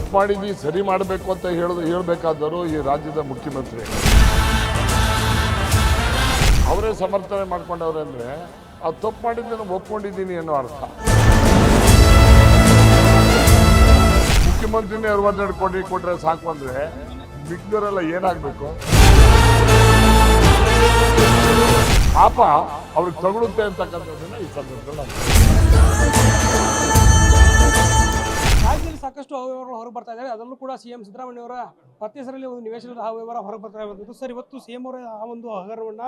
ತಪ್ಪು ಮಾಡಿದ್ವಿ, ಸರಿ ಮಾಡಬೇಕು ಅಂತ ಹೇಳಿದ ಹೇಳಬೇಕಾದವರು ಈ ರಾಜ್ಯದ ಮುಖ್ಯಮಂತ್ರಿ. ಅವರೇ ಸಮರ್ಥನೆ ಮಾಡ್ಕೊಂಡವ್ರೆ ಅಂದರೆ, ಆ ತಪ್ಪು ಮಾಡಿದ್ದನ್ನು ಒಪ್ಕೊಂಡಿದ್ದೀನಿ ಅನ್ನೋ ಅರ್ಥ. ಮುಖ್ಯಮಂತ್ರಿನೇ ಅರವತ್ತೆರಡು ಕೋಟಿ ಕೊಟ್ಟರೆ ಸಾಕು ಅಂದರೆ ಮಿಕ್ದವರೆಲ್ಲ ಏನಾಗಬೇಕು? ಪಾಪ ಅವ್ರಿಗೆ ತಗೊಳುತ್ತೆ ಅಂತಕ್ಕಂಥದ್ದನ್ನು ಈ ಸಂದರ್ಭದಲ್ಲಿ ನಾನು ಸಾಕಷ್ಟು ಅವ್ಯವಹಾರಗಳು ಹೊರಗೆ ಬರ್ತಾ ಇದ್ದಾರೆ. ಅದರಲ್ಲೂ ಕೂಡ ಸಿಎಂ ಸಿದ್ದರಾಮಯ್ಯ ಅವರ ಪತ್ನಿ ಹೆಸರಲ್ಲಿ ಒಂದು ನಿವೇಶನದ ಅವ್ಯವಹಾರ ಹೊರಗೆ ಬರ್ತಾ ಇರುವಂಥದ್ದು ಸರ್, ಇವತ್ತು ಸಿಎಂ ಅವರ ಆ ಒಂದು ಹಗರಣವನ್ನ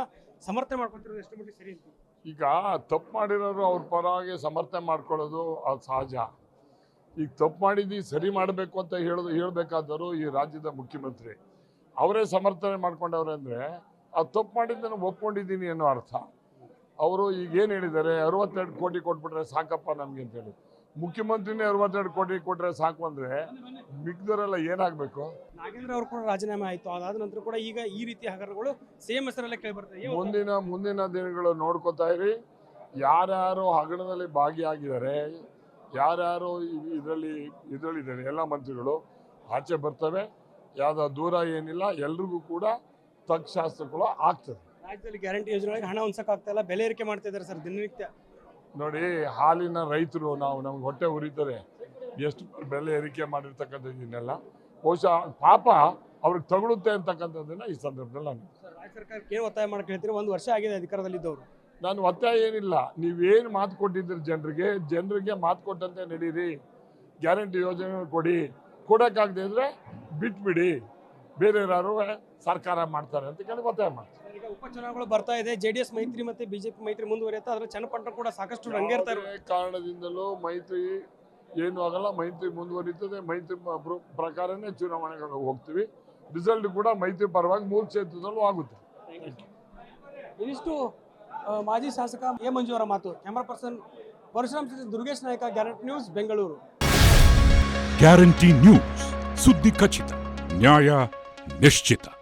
ಸಮರ್ಥನೆ ಮಾಡ್ಕೊತಿರೋದು ಎಷ್ಟು ಮಟ್ಟಿಗೆ ಸರಿ ಅಂತ. ಈಗ ತಪ್ಪು ಮಾಡಿರೋರು ಅವ್ರ ಪರವಾಗಿ ಸಮರ್ಥನೆ ಮಾಡ್ಕೊಳ್ಳೋದು ಅದು ಸಹಜ. ಈಗ ತಪ್ಪು ಮಾಡಿದ್ದು ಸರಿ ಮಾಡಬೇಕು ಅಂತ ಹೇಳೋದು, ಹೇಳಬೇಕಾದವರು ಈ ರಾಜ್ಯದ ಮುಖ್ಯಮಂತ್ರಿ. ಅವರೇ ಸಮರ್ಥನೆ ಮಾಡ್ಕೊಂಡವ್ರೆ ಅಂದರೆ ಆ ತಪ್ಪು ಮಾಡಿದ್ದನ್ನು ಒಪ್ಕೊಂಡಿದ್ದೀನಿ ಅನ್ನೋ ಅರ್ಥ. ಅವರು ಈಗ ಏನು ಹೇಳಿದ್ದಾರೆ? ಅರವತ್ತೆರಡು ಕೋಟಿ ಕೊಟ್ಬಿಟ್ರೆ ಸಾಕಪ್ಪ ನಮಗೆ ಅಂತೇಳಿ ಮುಖ್ಯಮಂತ್ರಿನೇ ಅರವತ್ತೆರಡು ಕೋಟಿ ಕೊಟ್ಟರೆ ಸಾಕು ಅಂದರೆ ಮಿಕ್ದವರೆಲ್ಲ ಏನಾಗಬೇಕು? ನಾಗೇಂದ್ರ ಅವರು ಕೂಡ ರಾಜೀನಾಮೆ ಆಯ್ತು. ಅದಾದ ನಂತರ ಕೂಡ ಈಗ ಈ ರೀತಿ ಹಗರಣಗಳು ಸೇಮ್ ಹೆಸರಲ್ಲೇ ಕೇಳಿ ಬರ್ತದೆ ಮುಂದಿನ ಮುಂದಿನ ದಿನಗಳು ನೋಡ್ಕೋತಾ ಇರಿ. ಯಾರ್ಯಾರು ಹಗರಣದಲ್ಲಿ ಭಾಗಿಯಾಗಿದ್ದಾರೆ ಯಾರ್ಯಾರು ಇದರಲ್ಲಿ ಇದರಲ್ಲಿದ್ದಾರೆ ಎಲ್ಲ ಮಂತ್ರಿಗಳು ಆಚೆ ಬರ್ತವೆ. ಯಾವುದೋ ದೂರ ಏನಿಲ್ಲ ಎಲ್ರಿಗೂ ಕೂಡ ತಕ್ಷಾಸ್ತ್ರಗಳು ಆಗ್ತದೆ. ರಾಜ್ಯದಲ್ಲಿ ಗ್ಯಾರಂಟಿ ಯೋಜನೆಗಳಿಗೆ ಹಣ ಹೊಂದಕ್ಕಾಗ್ತಾ ಇಲ್ಲ. ಬೆಲೆ ಏರಿಕೆ ಮಾಡ್ತಾ ಇದ್ದಾರೆ ಸರ್ ದಿನನಿತ್ಯ. ನೋಡಿ ಹಾಲಿನ ರೈತರು ನಾವು ನಮ್ಗೆ ಹೊಟ್ಟೆ ಉರಿತಾರೆ ಎಷ್ಟು ಬೆಲೆ ಏರಿಕೆ ಮಾಡಿರ್ತಕ್ಕಂಥದ್ದನ್ನೆಲ್ಲ ಬಹುಶಃ ಪಾಪ ಅವ್ರಿಗೆ ತಗೊಳುತ್ತೆ ಅಂತಕ್ಕಂಥದ್ದನ್ನ ಈ ಸಂದರ್ಭದಲ್ಲಿ ನಾನು ರಾಜ್ಯ ಸರ್ಕಾರಕ್ಕೆ ಏನು ಒತ್ತಾಯ ಮಾಡಕ್ಕೆ ಹೇಳ್ತೀರಿ? ಒಂದು ವರ್ಷ ಆಗಿದೆ ಅಧಿಕಾರದಲ್ಲಿದ್ದವರು. ನಾನು ಒತ್ತಾಯ ಏನಿಲ್ಲ. ನೀವೇನು ಮಾತು ಕೊಟ್ಟಿದ್ದೀರಿ ಜನರಿಗೆ? ಜನರಿಗೆ ಮಾತು ಕೊಟ್ಟಂತೆ ನಡೀರಿ. ಗ್ಯಾರಂಟಿ ಯೋಜನೆ ಕೊಡಿ. ಕೊಡೋಕ್ಕಾಗದೆ ಅಂದರೆ ಬಿಟ್ಬಿಡಿ. ಬೇರೆ ಯಾರು ಸರ್ಕಾರ ಮಾಡ್ತಾರೆ ಅಂತ ಕೇಳಿ ಒತ್ತಾಯ ಮಾಡ್ತಾರೆ. ಈಗ ಉಪಚುನಾವಣೆಗಳು ಬರ್ತಾ ಇದೆ ಎಸ್ ಮೈತ್ರಿ ಮತ್ತೆ ಬಿಜೆಪಿ ಮೈತ್ರಿ ಮುಂದುವರಿಯುತ್ತೆ ಅದರ ಚನ್ನಪಟ್ಟಣ ಕೂಡ ಸಾಕಷ್ಟು ರಂಗೇರ್ತಾರೆ ಕಾರಣದಿಂದಲೂ ಮೈತ್ರಿ ಏನು ಆಗಲ್ಲ ಮೈತ್ರಿ ಮುಂದುವರಿತದೆ ಮೈತ್ರಿ ಪ್ರಕಾರನೇ ಚುನಾವಣೆಗಳು ಹೋಗ್ತೀವಿ. ರಿಸಲ್ಟ್ ಕೂಡ ಮೈತ್ರಿ ಪರವಾಗಿ ಮೂರು ಕ್ಷೇತ್ರದಲ್ಲೂ ಆಗುತ್ತೆ. ಇದಿಷ್ಟು ಮಾಜಿ ಶಾಸಕ ಎ ಮಂಜು ಅವರ ಮಾತು. ಕ್ಯಾಮರಾ ಪರ್ಸನ್ ಪರಶುರಾಮ್ ಜೊತೆ Durgesh Nayaka guarantee news Bengaluru. Guarantee news ಸುದ್ದಿ ಖಚಿತ ನ್ಯಾಯ Mestita.